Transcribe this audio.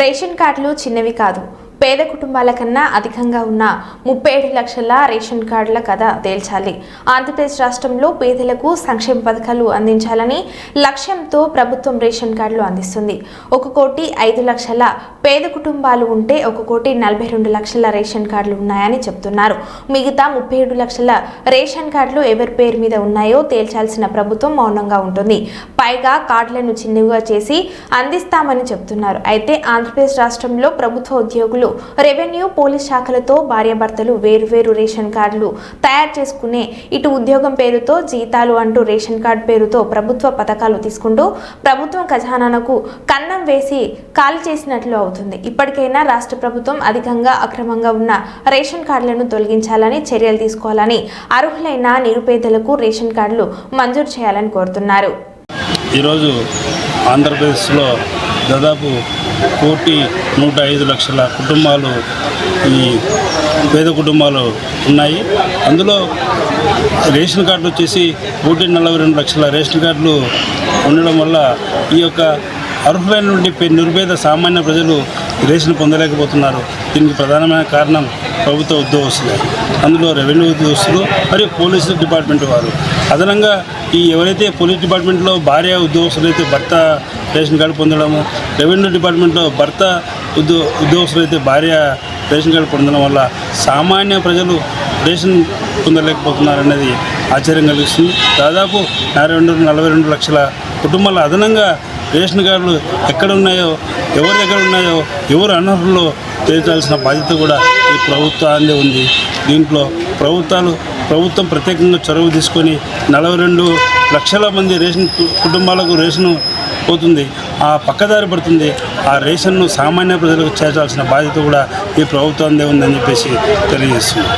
Ration కార్డులు చిన్నవి కాదు. పేద కుటుంబాల కన్నా అధికంగా ఉన్న ముప్పై ఏడు లక్షల రేషన్ కార్డుల కథ తేల్చాలి. ఆంధ్రప్రదేశ్ రాష్ట్రంలో పేదలకు సంక్షేమ పథకాలు అందించాలని లక్ష్యంతో ప్రభుత్వం రేషన్ కార్డులు అందిస్తుంది. ఒక కోటి ఐదు లక్షల పేద కుటుంబాలు ఉంటే ఒక కోటి నలభై రెండు లక్షల రేషన్ కార్డులు ఉన్నాయని చెప్తున్నారు. మిగతా ముప్పై ఏడు లక్షల రేషన్ కార్డులు ఎవరి పేరు మీద ఉన్నాయో తేల్చాల్సిన ప్రభుత్వం మౌనంగా ఉంటుంది. పైగా కార్డులను చిన్నవిగా చేసి అందిస్తామని చెప్తున్నారు. అయితే ఆంధ్రప్రదేశ్ రాష్ట్రంలో ప్రభుత్వ ఉద్యోగులు రెవెన్యూ పోలీస్ శాఖలతో భార్యాభర్తలు వేరువేరు రేషన్ కార్డులు తయారు చేసుకునే ఇటు ఉద్యోగం పేరుతో జీతాలు అంటూ రేషన్ కార్డు పేరుతో ప్రభుత్వ పథకాలు తీసుకుంటూ ప్రభుత్వం ఖజానాకు కన్నం వేసి ఖాళీ చేసినట్లు అవుతుంది. ఇప్పటికైనా రాష్ట్ర ప్రభుత్వం అధికంగా అక్రమంగా ఉన్న రేషన్ కార్డులను తొలగించాలని చర్యలు తీసుకోవాలని అర్హులైన నిరుపేదలకు రేషన్ కార్డులు మంజూరు చేయాలని కోరుతున్నారు. ఈరోజు ఆంధ్రప్రదేశ్లో దాదాపు కోటి నూట ఐదు లక్షల కుటుంబాలు ఈ పేద కుటుంబాలు ఉన్నాయి. అందులో రేషన్ కార్డులు వచ్చేసి కోటి నలభై రెండు లక్షల రేషన్ కార్డులు ఉండడం వల్ల ఈ యొక్క అర్హులైన నుండి పే- సామాన్య ప్రజలు రేషన్ పొందలేకపోతున్నారు. దీనికి ప్రధానమైన కారణం ప్రభుత్వ ఉద్యోగస్తులు. అందులో రెవెన్యూ ఉద్యోగస్తులు మరియు పోలీసు డిపార్ట్మెంట్ వారు. అదనంగా ఈ ఎవరైతే పోలీస్ డిపార్ట్మెంట్లో భార్య ఉద్యోగస్తులు అయితే భర్త రేషన్ కార్డు పొందడము రెవెన్యూ డిపార్ట్మెంట్లో భర్త ఉద్యో ఉద్యోగస్తులు అయితే భార్య రేషన్ కార్డు పొందడం వల్ల సామాన్య ప్రజలు రేషన్ పొందలేకపోతున్నారనేది ఆశ్చర్యం కలిగిస్తుంది. దాదాపు నలభై రెండు నలభై రెండు లక్షల కుటుంబాల అదనంగా రేషన్ కార్డులు ఎక్కడ ఉన్నాయో ఎవరు ఎక్కడ ఉన్నాయో ఎవరు అనర్హుల్లో తీర్చాల్సిన బాధ్యత కూడా ఈ ప్రభుత్వాన్ని ఉంది. దీంట్లో ప్రభుత్వాలు ప్రభుత్వం ప్రత్యేకంగా చొరవ తీసుకొని నలభై రెండు లక్షల మంది రేషన్ కుటుంబాలకు రేషన్ పోతుంది. ఆ పక్కదారి పడుతుంది. ఆ రేషన్ను సామాన్య ప్రజలకు చేర్చాల్సిన బాధ్యత కూడా ఈ ప్రభుత్వాన్ని ఉందని చెప్పేసి తెలియజేస్తుంది